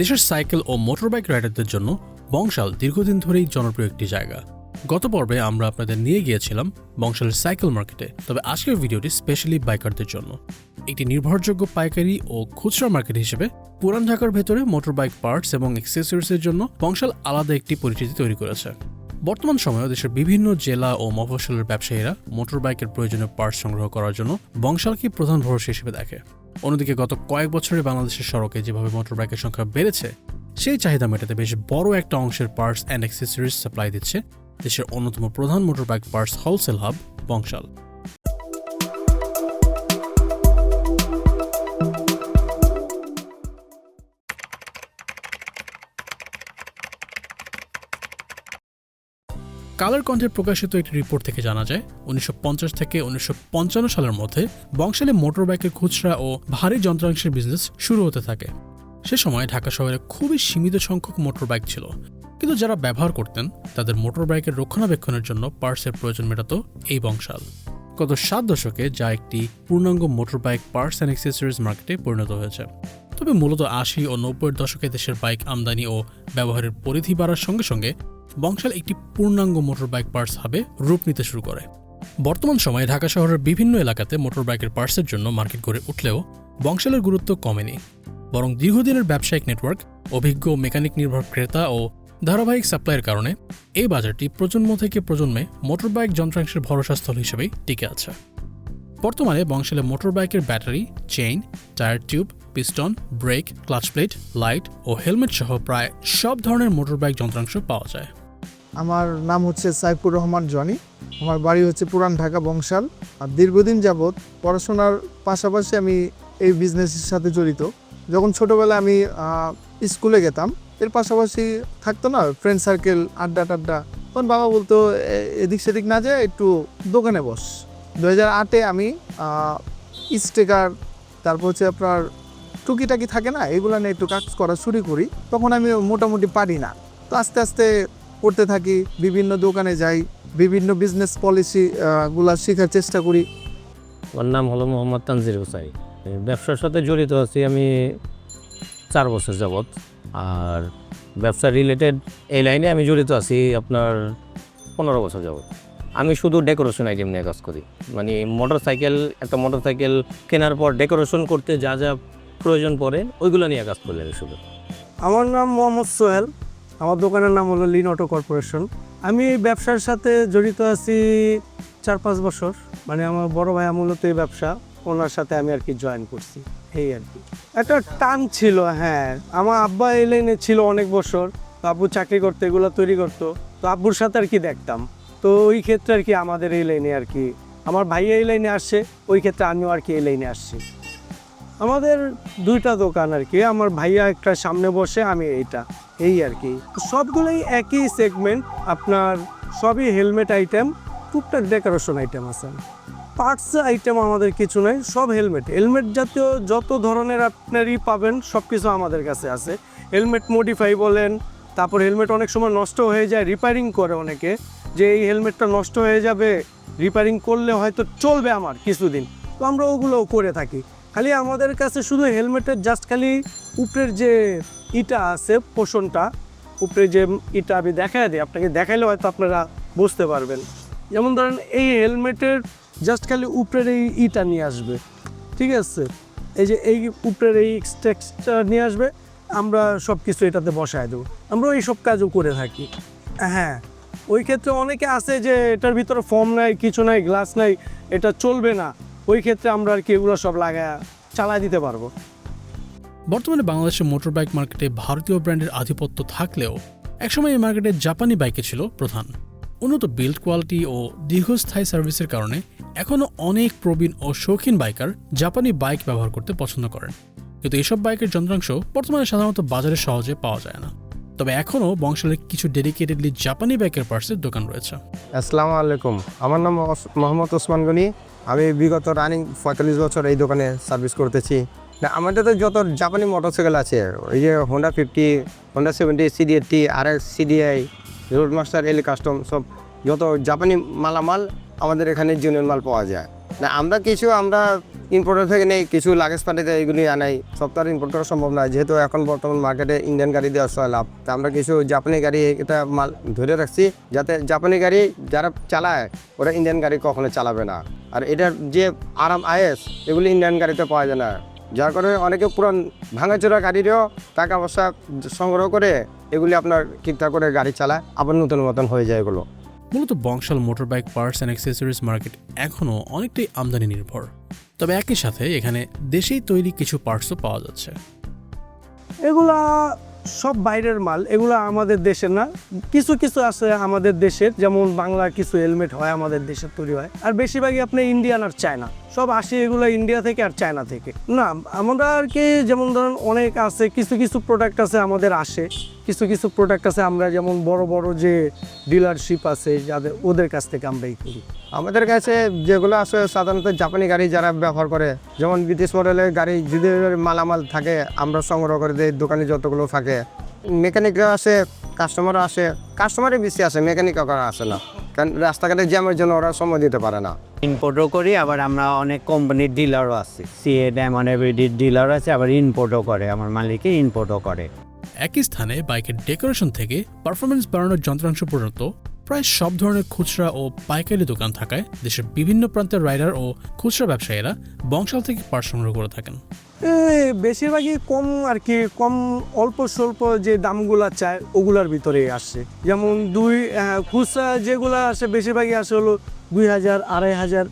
দেশের সাইকেল ও মোটরবাইক রাইডারদের জন্য বংশাল দীর্ঘদিন ধরেই জনপ্রিয় একটি জায়গা। গত পর্বে আমরা আপনাদের নিয়ে গিয়েছিলাম বংশালের সাইকেল মার্কেটে, তবে আজকের ভিডিওটি স্পেশালি বাইকারদের জন্য। একটি নির্ভরযোগ্য পাইকারি ও খুচরা মার্কেট হিসেবে পুরান ঢাকার ভেতরে মোটরবাইক পার্টস এবং অ্যাক্সেসরিজের জন্য বংশাল আলাদা একটি পরিচিতি তৈরি করেছে। বর্তমান সময়ে দেশের বিভিন্ন জেলা ও মফস্বলের ব্যবসায়ীরা মোটরবাইকের প্রয়োজনীয় পার্টস সংগ্রহ করার জন্য বংশালকে প্রধান ভরসা হিসেবে দেখে। অন্যদিকে গত কয়েক বছরে বাংলাদেশের সড়কে যেভাবে মোটরবাইকের সংখ্যা বেড়েছে, সেই চাহিদা মেটাতে বেশ বড় একটা অংশের পার্টস অ্যান্ড অ্যাক্সেসরিজ সাপ্লাই দিচ্ছে দেশের অন্যতম প্রধান motorbike parts wholesale hub Bangshal. Colour কণ্ঠে প্রকাশিত একটি রিপোর্ট থেকে জানা যায়, উনিশশো পঞ্চাশ থেকে উনিশশো পঞ্চান্ন সালের মধ্যে বংশালে মোটরবাইকের খুচরা ও ভারী যন্ত্রাংশের বিজনেস শুরু হতে থাকে। সে সময় ঢাকা শহরে খুবই সীমিত সংখ্যক মোটরবাইক ছিল। কিন্তু যারা ব্যবহার করতেন, তাদের মোটরবাইকের রক্ষণাবেক্ষণের জন্য পার্টসের প্রয়োজন মেটাতো এই বংশাল। গত সাত দশকে যা একটি পূর্ণাঙ্গ মোটরবাইক পার্টস অ্যান্ড অ্যাক্সেসরিজ মার্কেটে পরিণত হয়েছে। তবে মূলত আশি ও নব্বইয়ের দশকে দেশের বাইক আমদানি ও ব্যবহারের পরিধি বাড়ার সঙ্গে সঙ্গে বংশাল একটি পূর্ণাঙ্গ মোটরবাইক পার্টস হাবে রূপ নিতে শুরু করে। বর্তমান সময়ে ঢাকা শহরের বিভিন্ন এলাকাতে মোটরবাইকের পার্টসের জন্য মার্কেট গড়ে উঠলেও বংশালের গুরুত্ব কমেনি। বরং দীর্ঘদিনের ব্যবসায়িক নেটওয়ার্ক, অভিজ্ঞ মেকানিক নির্ভর ক্রেতা ও ধারাবাহিক সাপ্লাইয়ের কারণে এই বাজারটি প্রজন্ম থেকে প্রজন্মে মোটরবাইক যন্ত্রাংশের ভরসাস্থল হিসেবেই টিকে আছে। বর্তমানে বংশালে মোটরবাইকের battery, chain, tyre tube, piston, brake, clutch plate, light ও হেলমেট সহ প্রায় সব ধরনের মোটরবাইক যন্ত্রাংশ পাওয়া যায়। আমার নাম হচ্ছে সাইফুর রহমান জনি। আমার বাড়ি হচ্ছে পুরান ঢাকা বংশাল। আর দীর্ঘদিন যাবৎ পড়াশোনার পাশাপাশি আমি এই বিজনেসের সাথে জড়িত। যখন ছোটোবেলায় আমি স্কুলে গেতাম, এর পাশাপাশি থাকতো না ফ্রেন্ড সার্কেল আড্ডা টাড্ডা। তখন বাবা বলতো, "এ- এদিক সেদিক না যায় একটু দোকানে বস। দু হাজার আটে আমি স্টেকার তারপর হচ্ছে আপনার টুকিটাকি থাকে না, এগুলো নিয়ে একটু কাজ করা শুরু করি। তখন আমি মোটামুটি পারি না। তো আস্তে আস্তে করতে থাকি বিভিন্ন দোকানে যাই বিভিন্ন বিজনেস পলিসি গুলা শেখার চেষ্টা করি। আমার নাম হলো মোহাম্মদ তানজির হুসাই ব্যবসার সাথে জড়িত আছি আমি চার বছর যাবৎ। আর ব্যবসা রিলেটেড এই লাইনে আমি জড়িত আছি আপনার পনেরো বছর যাবৎ। আমি শুধু ডেকোরেশন আইটেম নিয়ে কাজ করি। মানে মোটর সাইকেল একটা মোটর সাইকেল কেনার পর ডেকোরেশন করতে যা যা প্রয়োজন পড়ে ওইগুলো নিয়ে কাজ করি আমি শুধু। আমার নাম মোহাম্মদ সোহেল। আমার দোকানের নাম হলো লিন অটো কর্পোরেশন আমি ব্যবসার সাথে জড়িত আছি চার পাঁচ বছর। মানে আমার বড় ভাই মূলত এই ব্যবসা, ওনার সাথে আমি আর কি জয়েন করছি। এই আর কি। একটা টান ছিল হ্যাঁ। আমার আব্বা এই লাইনে ছিল অনেক বছর। আব্বু চাকরি করতো, এগুলো তৈরি করতো। তো আব্বুর সাথে আর কি দেখতাম। তো ওই ক্ষেত্রে আর কি আমাদের এই লাইনে আর কি, আমার ভাই এই লাইনে আসছে, ওই ক্ষেত্রে আমিও আর কি এই লাইনে আসছি। আমাদের দুইটা দোকান আর কি, আমার ভাইয়া একটা সামনে বসে, আমি এইটা। এই আর কি। সবগুলোই একই সেগমেন্ট আপনার সবই হেলমেট আইটেম টুকটাক ডেকোরেশন আইটেম আছে। পার্টস আইটেম আমাদের কিছু নাই, সব হেলমেট হেলমেট জাতীয় যত ধরনের আপনারই পাবেন সব কিছু আমাদের কাছে আছে। হেলমেট মডিফাই বলেন, তারপর হেলমেট অনেক সময় নষ্ট হয়ে যায় রিপেয়ারিং করে অনেকে। যে এই হেলমেটটা নষ্ট হয়ে যাবে রিপেয়ারিং করলে হয়তো চলবে আমার কিছুদিন। তো আমরা ওগুলোও করে থাকি। খালি আমাদের কাছে শুধু হেলমেটের জাস্ট খালি উপরের যে ইটা আছে, পোষণটা। উপরে যে ইটা আমি দেখাই দিই, আপনাকে দেখাইলে হয়তো আপনারা বুঝতে পারবেন। যেমন ধরেন, এই হেলমেটের জাস্ট খালি উপরের এই ইটা নিয়ে আসবে, ঠিক আছে? এই যে এই উপরের এই টেক্সটা নিয়ে আসবে, আমরা সব কিছু এটাতে বসায় দেবো। আমরা এই সব কাজও করে থাকি। হ্যাঁ ওই ক্ষেত্রে অনেকে আছে যে এটার ভিতরে ফর্ম নাই, কিছু নাই, গ্লাস নাই, এটা চলবে না। ওই ক্ষেত্রে আমরা আর কি এগুলো সব লাগায়, চালায় দিতে পারব। বর্তমানে বাংলাদেশের মোটরবাইক মার্কেটে ভারতীয় ব্র্যান্ডের আধিপত্য থাকলেও একসময় এই মার্কেটে জাপানি বাইকে ছিল প্রধান। উন্নত বিল্ড কোয়ালিটি ও দীর্ঘস্থায়ী সার্ভিসের কারণে এখনও অনেক প্রবীণ ও শৌখিন বাইকার জাপানি বাইক ব্যবহার করতে পছন্দ করেন। কিন্তু এসব বাইকের যন্ত্রাংশ বর্তমানে সাধারণত বাজারে সহজে পাওয়া যায় না। তবে এখনও বংশালের কিছু ডেডিকেটেডলি জাপানি বাইকের পার্টসের দোকান রয়েছে। আসসালামু আলাইকুম। আমার নাম মোহাম্মদ ওসমান গনি। আমি বিগত রানিং পঁয়তাল্লিশ বছর এই দোকানে সার্ভিস করতেছি। না, আমাদের তো যত জাপানি মোটরসাইকেল আছে, ওই যে Honda fifty Honda seventy CD eighty আর S CDI road master L custom সব যত জাপানি মালামাল আমাদের এখানে জুনিয়র মাল পাওয়া যায়। না, আমরা কিছু, আমরা ইম্পোর্টার থেকে নেই, কিছু লাগেজ পাঠিয়ে এগুলি আনাই, সব তো ইম্পোর্ট করা সম্ভব নয়, যেহেতু এখন বর্তমান মার্কেটে ইন্ডিয়ান গাড়ি দেওয়া সবাই লাভ। তা আমরা কিছু জাপানি গাড়ি এটা মাল ধরে রাখছি, যাতে জাপানি গাড়ি যারা চালায়, ওরা ইন্ডিয়ান গাড়ি কখনো চালাবে না। আর এটার যে আরাম, আয়েস, এগুলি ইন্ডিয়ান গাড়িতে পাওয়া যায় না। যার কারণে অনেকে পুরান ভাঙাচোরা গাড়িরও টাকা পয়সা সংগ্রহ করে এগুলি আপনার ঠিকঠাক করে গাড়ি চালায় আবার নতুন মতন হয়ে যায় এগুলো। মূলত Bangshal motorbike parts and accessories market এখনও অনেকটাই আমদানি নির্ভর। তবে একই সাথে এখানে দেশেই তৈরি কিছু পার্টসও পাওয়া যাচ্ছে। এগুলা সব বাইরের মাল এগুলো আমাদের দেশের না। কিছু কিছু আছে আমাদের দেশের যেমন বাংলা কিছু হেলমেট হয় আমাদের দেশের তৈরি হয়। আর বেশিরভাগই আপনি ইন্ডিয়ান আর চায়না সব আসে এগুলো ইন্ডিয়া থেকে আর চায়না থেকে। না, আমরা আর কি যেমন ধরেন অনেক আছে, কিছু কিছু প্রোডাক্ট আছে আমাদের আসে, কিছু কিছু প্রোডাক্ট আছে আমরা যেমন বড় বড় যে ডিলারশিপ আছে, যাদের ওদের কাছ থেকে আমরা এই করি। আমাদের কাছে যেগুলো আছে, সাধারণত জাপানি গাড়ি যারা ব্যবহার করে, যেমন বিদেশ মডেলের গাড়ি যদি মালামাল থাকে, আমরা সংগ্রহ করে দিই দোকানে যতগুলো থাকে। মেকানিকরা আসে কাস্টমার আসে কাস্টমারই বেশি আসে মেকানিক কখনো আসে না। কারণ রাস্তাঘাটে জ্যামের জন্য ওরা সময় দিতে পারে না। ইম্পোর্টও করি আবার আমরা অনেক কোম্পানির ডিলারও আছে। সিএ ডায়মন্ড এভিডির ডিলার আছে আবার ইম্পোর্টও করে আমার মালিকে ইম্পোর্টও করে। একই স্থানে বাইকের ডেকোরেশন থেকে পারফরমেন্স বাড়ানোর যন্ত্রাংশ পর্যন্ত প্রায় সব ধরনের খুচরা ও পাইকারি দোকান থাকায় দেশের বিভিন্ন প্রান্তের রাইডার ও খুচরা ব্যবসায়ীরা বংশাল থেকে পার সংগ্রহ করে থাকেন। বেশিরভাগই কম আর কি কম অল্প স্বল্প যে দামগুলো চায় ওগুলার ভিতরেই আসছে যেমন দুই খুচরা যেগুলো আসে বেশিরভাগই আসে হলো দুই হাজার, আড়াই হাজার,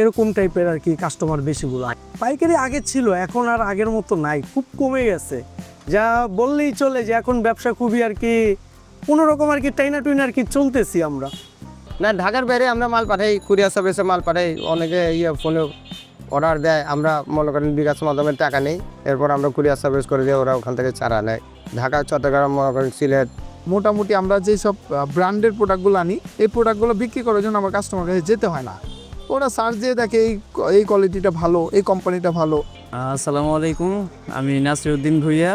এরকম টাইপের আর কি কাস্টমার বেশিগুলো পাইকারি আগে ছিল, এখন আর আগের মতো নাই, খুব কমে গেছে। যা বললেই চলে যে এখন ব্যবসা খুবই আর কি, কোনো রকম আর কি টাইনা টুইনা আর কি চলতেছি আমরা। না, ঢাকার বাইরে আমরা মাল পাঠাই, কুরিয়ার সার্ভিসে মাল পাঠাই, অনেকে ইয়ে ফোনে অর্ডার দেয়, আমরা মনে করেন বিকাশ মাধ্যমে টাকা নেই, এরপর আমরা কুরিয়ার সার্ভিস করে দিই ওরা ওখান থেকে চারা নেয়। ঢাকা, চট্টগ্রাম, মনে করেন সিলেট মোটামুটি আমরা যেই সব ব্র্যান্ডের প্রোডাক্টগুলো আনি, এই প্রোডাক্টগুলো বিক্রি করার জন্য আমার কাস্টমার কাছে যেতে হয় না। ওরা সার্চ দিয়ে দেখে এই এই কোয়ালিটিটা ভালো, এই কোম্পানিটা ভালো। আসসালামু আলাইকুম, আমি নাসিরউদ্দিন ভুইয়া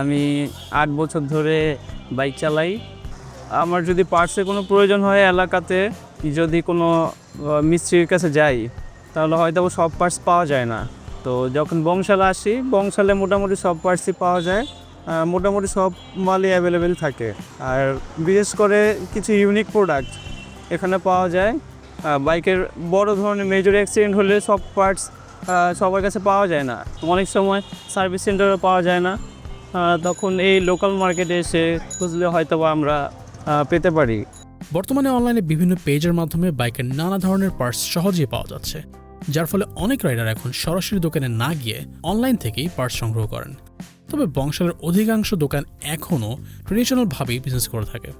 আমি আট বছর ধরে বাইক চালাই। আমার যদি পার্টসের কোনো প্রয়োজন হয় এলাকাতে, যদি কোনো মিস্ত্রির কাছে যাই, তাহলে হয়তো সব পার্টস পাওয়া যায় না। তো যখন বংশালে আসি, বংশালে মোটামুটি সব পার্টসই পাওয়া যায়। মোটামুটি সব মালই অ্যাভেলেবেল থাকে। আর বিশেষ করে কিছু ইউনিক প্রোডাক্ট এখানে পাওয়া যায়। বাইকের বড় ধরনের মেজর অ্যাক্সিডেন্ট হলে সব পার্টস সবার কাছে পাওয়া যায় না। অনেক সময় সার্ভিস সেন্টারে পাওয়া যায় না। তখন এই লোকাল মার্কেটে এসে খুঁজলে হয়তো আমরা পেতে পারি। বর্তমানে অনলাইনে বিভিন্ন পেজের মাধ্যমে বাইকের নানা ধরনের পার্টস সহজেই পাওয়া যাচ্ছে। যার ফলে অনেক রাইডার এখন সরাসরি দোকানে না গিয়ে অনলাইন থেকেই পার্টস সংগ্রহ করেন। তবে বংশালের অধিকাংশ দোকান এখনও ট্রেডিশনালভাবেই বিজনেস করে থাকে।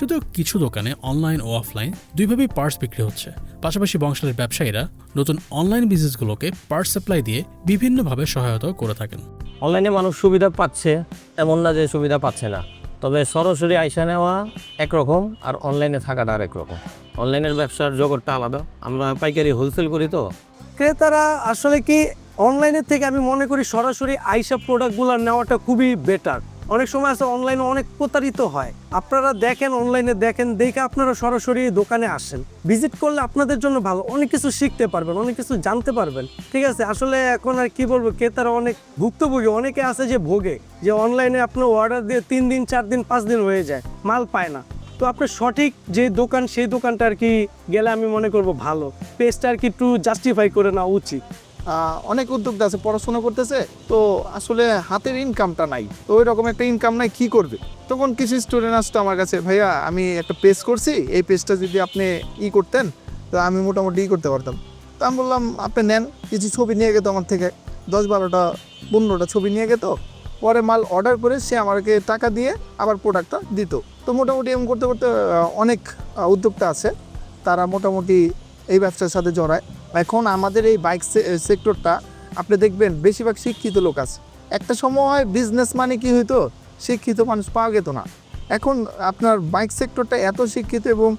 যদিও কিছু দোকানে অনলাইন ও অফলাইন দুইভাবেই পার্টস বিক্রি হচ্ছে। পাশাপাশি বংশালের ব্যবসায়ীরা নতুন অনলাইন বিজনেসগুলোকে পার্টস সাপ্লাই দিয়ে বিভিন্নভাবে সহায়তা করে থাকেন। অনলাইনে মানুষ সুবিধা পাচ্ছে এমন না যে সুবিধা পাচ্ছে না। তবে সরাসরি আইসা নেওয়া একরকম আর অনলাইনে থাকাটা আরেক রকম। অনলাইনের ব্যবসার জগৎটা আলাদা। আমরা পাইকারি হোলসেল করি তো। ক্রেতারা আসলে কি অনলাইনের থেকে আমি মনে করি সরাসরি আইসা প্রোডাক্টগুলো নেওয়াটা খুবই বেটার অনেক সময় আছে অনলাইনে অনেক প্রতারিত হয়। আপনারা দেখেন অনলাইনে দেখেন, দেখে আপনারা সরাসরি দোকানে আসেন। ভিজিট করলে আপনাদের জন্য ভালো। অনেক কিছু শিখতে পারবেন, অনেক কিছু জানতে পারবেন। ঠিক আছে, আসলে এখন আর কি বলব, ক্রেতারা অনেক ভুক্তভোগী। অনেকে আছে যে ভোগে, যে অনলাইনে আপনার অর্ডার দিয়ে তিন দিন, চার দিন, পাঁচ দিন হয়ে যায়, মাল পায় না। তো আপনার সঠিক যে দোকান, সেই দোকানটা আর কি গেলে আমি মনে করব ভালো। পেজটা আর কি একটু জাস্টিফাই করে নেওয়া উচিত। অনেক উদ্যোক্তা আছে, পড়াশোনা করতেছে, তো আসলে হাতের ইনকামটা নাই। তো ওই রকম একটা ইনকাম নাই, কি করবে? তখন কিছু স্টুডেন্ট আসতো আমার কাছে, ভাইয়া, আমি একটা পেজ করছি, এই পেজটা যদি আপনি ই করতেন, তো আমি মোটামুটি ই করতে পারতাম। তো আমি বললাম, আপনি নেন, কিছু ছবি নিয়ে গেতো আমার থেকে দশ বারোটা পনেরোটা ছবি নিয়ে গেতো। পরে মাল অর্ডার করে সে আমাকে টাকা দিয়ে আবার প্রোডাক্টটা দিত। তো মোটামুটি এমন করতে করতে অনেক উদ্যোক্তা আছে, তারা মোটামুটি এই ব্যবসার সাথে জড়ায়। এখন আমাদের এই বাইক সেক্টরটা আপনি দেখবেন বেশিরভাগ শিক্ষিত লোক আছে। একটা সময় বিজনেস মানে কি হইতো? শিক্ষিত মানুষ পাওয়া যেত না। এখন আপনার বাইক সেক্টরটা এত শিক্ষিত এবং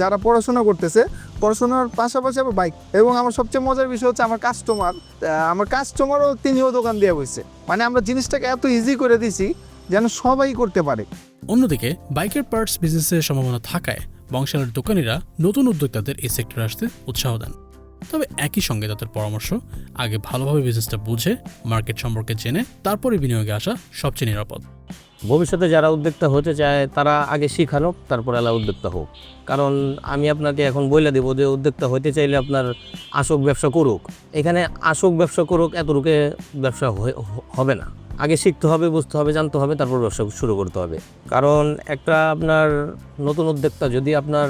যারা পড়াশোনা করতেছে, পড়াশোনার পাশাপাশি আবার বাইক। এবং আমার সবচেয়ে মজার বিষয় হচ্ছে আমার কাস্টমার আমার কাস্টমারও তিনিও দোকান দিয়ে বসছে মানে আমরা জিনিসটাকে এত ইজি করে দিছি যেন সবাই করতে পারে। অন্যদিকে, বাইকের পার্টস বিজনেসের সম্ভাবনা থাকায় বংশালের দোকানিরা নতুন উদ্যোক্তাদের এই সেক্টরে আসতে উৎসাহ দেন। তবে একই সঙ্গে তাদের পরামর্শ, আগে ভালোভাবে বিজনেসটা বুঝে মার্কেট সম্পর্কে জেনে, তারপরে বিনিয়োগে আসা সবচেয়ে নিরাপদ। ভবিষ্যতে যারা উদ্যোক্তা হতে চায়, তারা আগে শিখানো, তারপর এলা উদ্যোক্তা হোক। কারণ আমি আপনাকে এখন বলে দেবো যে উদ্যোক্তা হতে চাইলে আপনার আসক ব্যবসা করুক। এখানে আসক ব্যবসা করুক, এতটুকু ব্যবসা হবে না। আগে শিখতে হবে, বুঝতে হবে, জানতে হবে, তারপর ব্যবসা শুরু করতে হবে। কারণ একটা আপনার নতুন উদ্যোক্তা যদি আপনার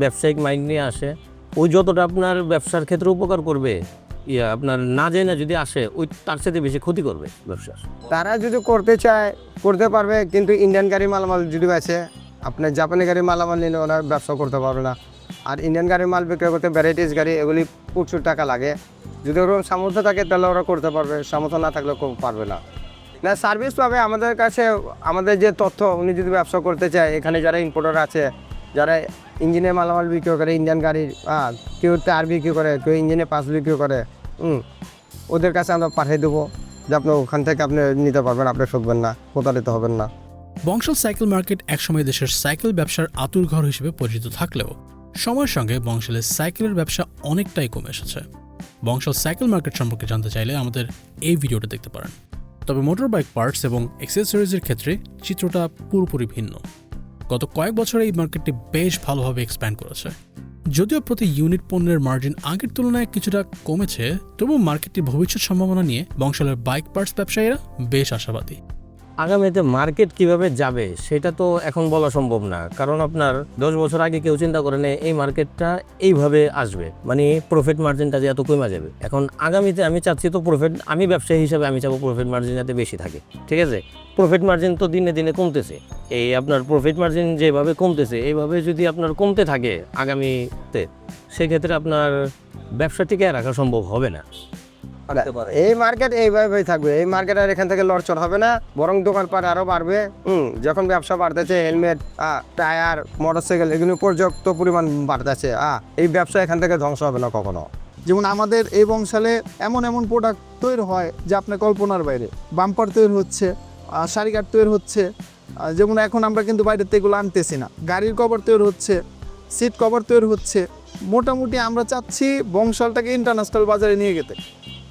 ব্যবসায়িক মাইন্ড নিয়ে আসে ওই যতটা আপনার ব্যবসার ক্ষেত্রে উপকার করবে, ইয়া আপনার না জেনে যদি আসে, ওই তার সাথে বেশি ক্ষতি করবে ব্যবসার। তারা যদি করতে চায়, করতে পারবে, কিন্তু ইন্ডিয়ান গাড়ি মালামাল যদি আছে আপনার জাপানি গাড়ি মালামাল নিলে ওরা ব্যবসা করতে পারবে না। আর ইন্ডিয়ান গাড়ির মাল বিক্রি করতে ভ্যারাইটিস গাড়ি, এগুলি প্রচুর টাকা লাগে। যদি ওরকম সামর্থ্য থাকে, তাহলে ওরা করতে পারবে, সামর্থ্য না থাকলে পারবে না। না সার্ভিস পাবে আমাদের কাছে, আমাদের যে তথ্য, উনি যদি ব্যবসা করতে চায়, এখানে যারা ইম্পোর্টার আছে যারা ইঞ্জিনে মালামাল বিক্রি করে, ইন্ডিয়ান গাড়ির কেউ টায়ার বিক্রি করে, কেউ ইঞ্জিনে পাস বিক্রি করে ওদের কাছে আমরা পাঠিয়ে দেবো। যে আপনি ওখান থেকে আপনি নিতে পারবেন, আপনি ঠকবেন না, প্রতারিত হবেন না। বংশাল সাইকেল মার্কেট একসময় দেশের সাইকেল ব্যবসার আতুর ঘর হিসেবে পরিচিত থাকলেও, সময়ের সঙ্গে বংশালের সাইকেলের ব্যবসা অনেকটাই কমে এসেছে। বংশাল সাইকেল মার্কেট সম্পর্কে জানতে চাইলে আমাদের এই ভিডিওটা দেখতে পারেন। তবে মোটর বাইক পার্টস এবং অ্যাক্সেসরিজের ক্ষেত্রে চিত্রটা পুরোপুরি ভিন্ন। গত কয়েক বছরে এই মার্কেটটি বেশ ভালোভাবে এক্সপ্যান্ড করেছে। যদিও প্রতি ইউনিট পণ্যের মার্জিন আগের তুলনায় কিছুটা কমেছে তবু মার্কেটটির ভবিষ্যৎ সম্ভাবনা নিয়ে বংশালের বাইক পার্টস ব্যবসায়ীরা বেশ আশাবাদী। আগামীতে মার্কেট কীভাবে যাবে, সেটা তো এখন বলা সম্ভব না। কারণ আপনার দশ বছর আগে কেউ চিন্তা করে নেয়, এই মার্কেটটা এইভাবে আসবে। মানে প্রফিট মার্জিনটা যে এত কমে যাবে। এখন আগামীতে আমি চাচ্ছি তো প্রফিট আমি ব্যবসায়ী হিসাবে আমি চাবো প্রফিট মার্জিন যাতে বেশি থাকে। ঠিক আছে? প্রফিট মার্জিন তো দিনে দিনে কমতেছে। এই আপনার প্রফিট মার্জিন যেভাবে কমতেছে, এইভাবে যদি আপনার কমতে থাকে আগামীতে, সেক্ষেত্রে আপনার ব্যবসা টিকে রাখা সম্ভব হবে না। এই মার্কেট এইভাবেই থাকবে। এই মার্কেট আর এখান থেকে লড়চড় হবে না। বরং দোকানপাট আরও বাড়বে। হুম যখন ব্যবসা বাড়তেছে হেলমেট টায়ার মোটরসাইকেল এগুলো পর্যাপ্ত পরিমাণ বাড়তেছে আ এই ব্যবসা এখান থেকে ধ্বংস হবে না কখনো। যেমন আমাদের এই বংশালে এমন এমন প্রোডাক্ট তৈরি হয় যা আপনার কল্পনার বাইরে। বাম্পার তৈরি হচ্ছে শাড়ি কাঠ তৈরি হচ্ছে যেমন এখন আমরা কিন্তু বাইরে থেকে এগুলো আনতেছি না। গাড়ির কভার তৈরি হচ্ছে সিট কভার তৈরি হচ্ছে। মোটামুটি আমরা চাচ্ছি বংশালটাকে ইন্টারন্যাশনাল বাজারে নিয়ে যেতে।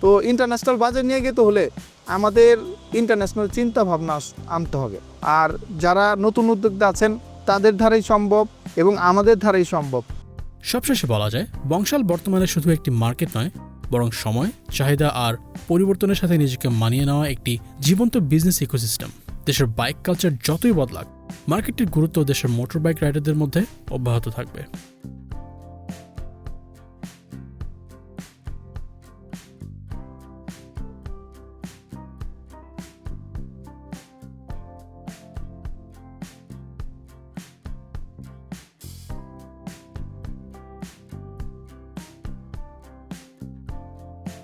তো ইন্টারন্যাশনাল বাজারে নিয়ে যেতে হলে আমাদের ইন্টারন্যাশনাল চিন্তা ভাবনা আনতে হবে। আর যারা নতুন উদ্যোক্তা আছেন, তাদের ধারেই সম্ভব এবং আমাদের ধারেই সম্ভব। সবশেষে বলা যায়, বংশাল বর্তমানে শুধু একটি মার্কেট নয়, বরং সময়, চাহিদা আর পরিবর্তনের সাথে নিজেকে মানিয়ে নেওয়া একটি জীবন্ত বিজনেস ইকোসিস্টেম দেশের বাইক কালচার যতই বদলাক মার্কেটটির গুরুত্ব দেশের মোটর বাইক রাইডারদের মধ্যে অব্যাহত থাকবে।